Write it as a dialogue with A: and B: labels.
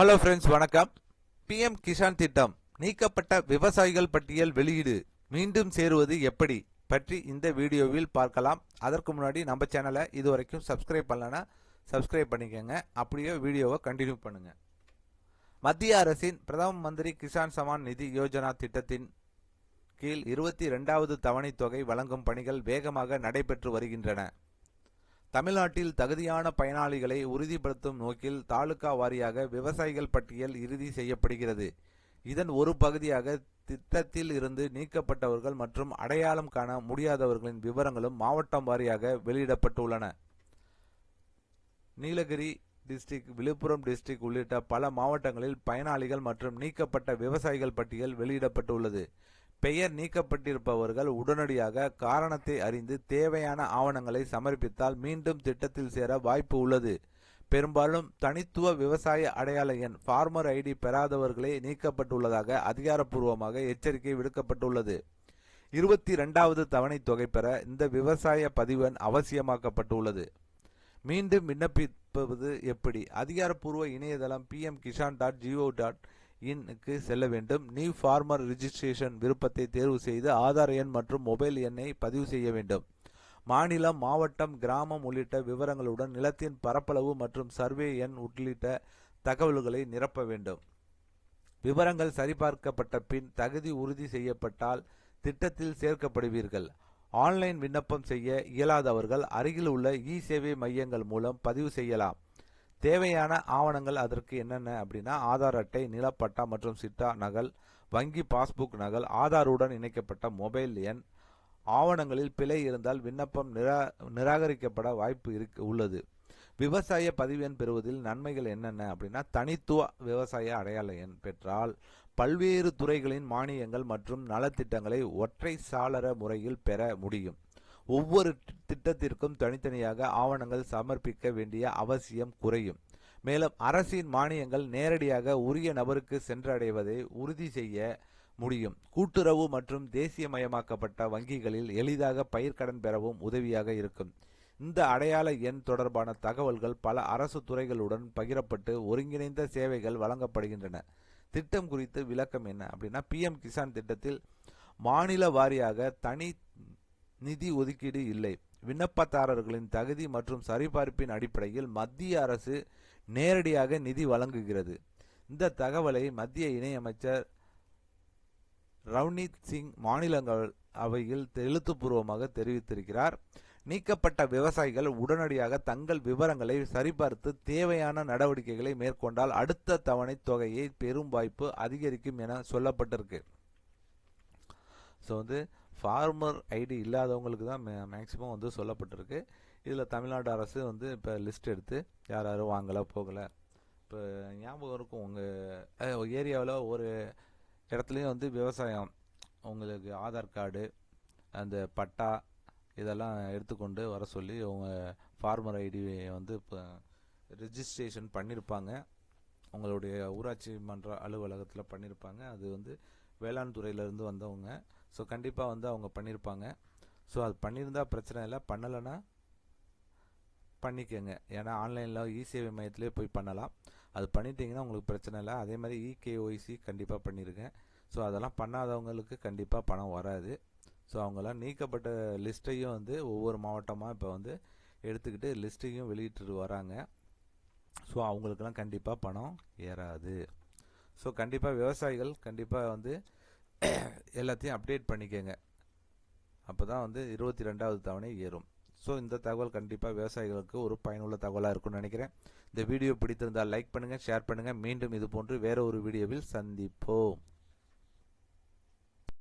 A: Hello friends வணக்கம். PM Kisan திட்டம். நீக்கப்பட்ட விவசாயிகள் பட்டியல் வெளியீடு. மீண்டும் சேருவது எப்படி? பற்றி இந்த வீடியோவில் பார்க்கலாம். அதற்கு முன்னாடி நம்ம சேனலை இதுவரைக்கும் சப்ஸ்கிரைப் பண்ணலனா சப்ஸ்கிரைப் பண்ணிக்கோங்க. அப்படியே வீடியோவை கண்டினியூ பண்ணுங்க. மத்திய அரசின் பிரதம மந்திரி கிசான் சமான் நிதி யோஜனா திட்டத்தின் கீழ் இருபத்தி ரெண்டாவது தவணைத் தொகை வழங்கும் பணிகள் வேகமாக நடைபெற்று வருகின்றன. தமிழ்நாட்டில் தகுதியான பயனாளிகளை உறுதிப்படுத்தும் நோக்கில் தாலுகா வாரியாக விவசாயிகள் பட்டியல் இறுதி செய்யப்படுகிறது. இதன் ஒரு பகுதியாக திட்டத்தில் இருந்து நீக்கப்பட்டவர்கள் மற்றும் அடையாளம் காண முடியாதவர்களின் விவரங்களும் மாவட்டம் வாரியாக வெளியிடப்பட்டுள்ளன. நீலகிரி டிஸ்ட்ரிக்ட் விழுப்புரம் டிஸ்ட்ரிக்ட் உள்ளிட்ட பல மாவட்டங்களில் பயனாளிகள் மற்றும் நீக்கப்பட்ட விவசாயிகள் பட்டியல் வெளியிடப்பட்டுள்ளது. பெயர் நீக்கப்பட்டிருப்பவர்கள் உடனடியாக காரணத்தை அறிந்து தேவையான ஆவணங்களை சமர்ப்பித்தால் மீண்டும் திட்டத்தில் சேர வாய்ப்பு உள்ளது. பெரும்பாலும் தனித்துவ விவசாய அடையாள எண் ஃபார்மர் ஐடி பெறாதவர்களே நீக்கப்பட்டுள்ளதாக அதிகாரப்பூர்வமாக எச்சரிக்கை விடுக்கப்பட்டுள்ளது. இருபத்தி இரண்டாவது தவணைத் தொகை பெற இந்த விவசாய பதிவெண் அவசியமாக்கப்பட்டுள்ளது. மீண்டும் விண்ணப்பிப்பது எப்படி? அதிகாரப்பூர்வ இணையதளம் PM Kisan dot GO dot இன்க்கு செல்ல வேண்டும். நியூ ஃபார்மர் ரிஜிஸ்ட்ரேஷன் விருப்பத்தை தேர்வு செய்து ஆதார் எண் மற்றும் மொபைல் எண்ணை பதிவு செய்ய வேண்டும். மாநிலம் மாவட்டம் கிராமம் உள்ளிட்ட விவரங்களுடன் நிலத்தின் பரப்பளவு மற்றும் சர்வே எண் உள்ளிட்ட தகவல்களை நிரப்ப வேண்டும். விவரங்கள் சரிபார்க்கப்பட்ட பின் தகுதி உறுதி செய்யப்பட்டால் திட்டத்தில் சேர்க்கப்படுவீர்கள். ஆன்லைன் விண்ணப்பம் செய்ய இயலாதவர்கள் அருகில் உள்ள இ சேவை மையங்கள் மூலம் பதிவு செய்யலாம். தேவையான ஆவணங்கள் அதற்கு என்னென்ன அப்படின்னா ஆதார் அட்டை நிலப்பட்டா மற்றும் சிட்டா நகல் வங்கி பாஸ்புக் நகல் ஆதாருடன் இணைக்கப்பட்ட மொபைல் எண் ஆவணங்களில் பிழை இருந்தால் விண்ணப்பம் நிரா நிராகரிக்கப்பட வாய்ப்பு இருக்கு உள்ளது. விவசாய பதிவு எண் பெறுவதில் நன்மைகள் என்னென்ன அப்படின்னா தனித்துவ விவசாய அடையாள எண் பெற்றால் பல்வேறு துறைகளின் மானியங்கள் மற்றும் நலத்திட்டங்களை ஒற்றை சாளர முறையில் பெற முடியும். ஒவ்வொரு திட்டத்திற்கும் தனித்தனியாக ஆவணங்கள் சமர்ப்பிக்க வேண்டிய அவசியம் குறையும். மேலும் அரசின் மானியங்கள் நேரடியாக உரிய நபருக்கு சென்றடைவதை உறுதி செய்ய முடியும். கூட்டுறவு மற்றும் தேசியமயமாக்கப்பட்ட வங்கிகளில் எளிதாக பயிர்க்கடன் பெறவும் உதவியாக இருக்கும். இந்த அடையாள எண் தொடர்பான தகவல்கள் பல அரசு துறைகளுடன் பகிரப்பட்டு ஒருங்கிணைந்த சேவைகள் வழங்கப்படுகின்றன. திட்டம் குறித்து விளக்கம் என்ன அப்படின்னா பிஎம் கிசான் திட்டத்தில் மாநில வாரியாக தனி நிதி ஒதுக்கீடு இல்லை. விண்ணப்பதாரர்களின் தகுதி மற்றும் சரிபார்ப்பின் அடிப்படையில் மத்திய அரசு நேரடியாக நிதி வழங்குகிறது. இந்த தகவலை மத்திய இணையமைச்சர் ரவ்னீத் சிங் மாநிலங்கள் அவையில் எழுத்துப்பூர்வமாக தெரிவித்திருக்கிறார். நீக்கப்பட்ட விவசாயிகள் உடனடியாக தங்கள் விவரங்களை சரிபார்த்து தேவையான நடவடிக்கைகளை மேற்கொண்டால் அடுத்த தவணை தொகையை பெரும் வாய்ப்பு அதிகரிக்கும் என சொல்லப்பட்டிருக்கு. ஸோ வந்து ஃபார்மர் ஐடி இல்லாதவங்களுக்கு தான் மே மேக்ஸிமம் வந்து சொல்லப்பட்டிருக்கு. இதில் தமிழ்நாடு அரசு வந்து இப்போ லிஸ்ட் எடுத்து யார் யாரும் வாங்கலை போகலை. இப்போ ஞாபகம் இருக்கும் உங்கள் ஏரியாவில் ஒரு இடத்துலையும் வந்து விவசாயம் உங்களுக்கு ஆதார் கார்டு அந்த பட்டா இதெல்லாம் எடுத்துக்கொண்டு வர சொல்லி அவங்க ஃபார்மர் ஐடி வந்து இப்போ ரிஜிஸ்ட்ரேஷன் பண்ணியிருப்பாங்க உங்களுடைய ஊராட்சி மன்ற அலுவலகத்தில் பண்ணியிருப்பாங்க அது வந்து வேளாண் துறையிலேருந்து வந்தவங்க. ஸோ கண்டிப்பாக வந்து அவங்க பண்ணியிருப்பாங்க ஸோ அது பண்ணியிருந்தால் பிரச்சனை இல்லை. பண்ணலைன்னா பண்ணிக்கோங்க. ஏன்னா ஆன்லைனில் இ சேவை மையத்திலே போய் பண்ணலாம். அது பண்ணிட்டீங்கன்னா உங்களுக்கு பிரச்சனை இல்லை. அதே மாதிரி இகேஒய்சி கண்டிப்பாக பண்ணியிருக்கேன் ஸோ அதெல்லாம் பண்ணாதவங்களுக்கு கண்டிப்பாக பணம் வராது. ஸோ அவங்களாம் நீக்கப்பட்ட லிஸ்ட்டையும் வந்து ஒவ்வொரு மாவட்டமாக இப்போ வந்து எடுத்துக்கிட்டு லிஸ்ட்டையும் வெளியிட்டு வராங்க. ஸோ அவங்களுக்கெல்லாம் கண்டிப்பாக பணம் ஏறாது. ஸோ கண்டிப்பாக விவசாயிகள் கண்டிப்பாக வந்து எல்லாத்தையும் அப்டேட் பண்ணிக்கோங்க. அப்போ தான் வந்து இருபத்தி ரெண்டாவது தவணை ஏறும். ஸோ இந்த தகவல் கண்டிப்பாக விவசாயிகளுக்கு ஒரு பயனுள்ள தகவலாக இருக்கும்னு நினைக்கிறேன். இந்த வீடியோ பிடித்திருந்தால் லைக் பண்ணுங்கள் ஷேர் பண்ணுங்கள் மீண்டும் இது போன்று வேற ஒரு வீடியோவில் சந்திப்போம்.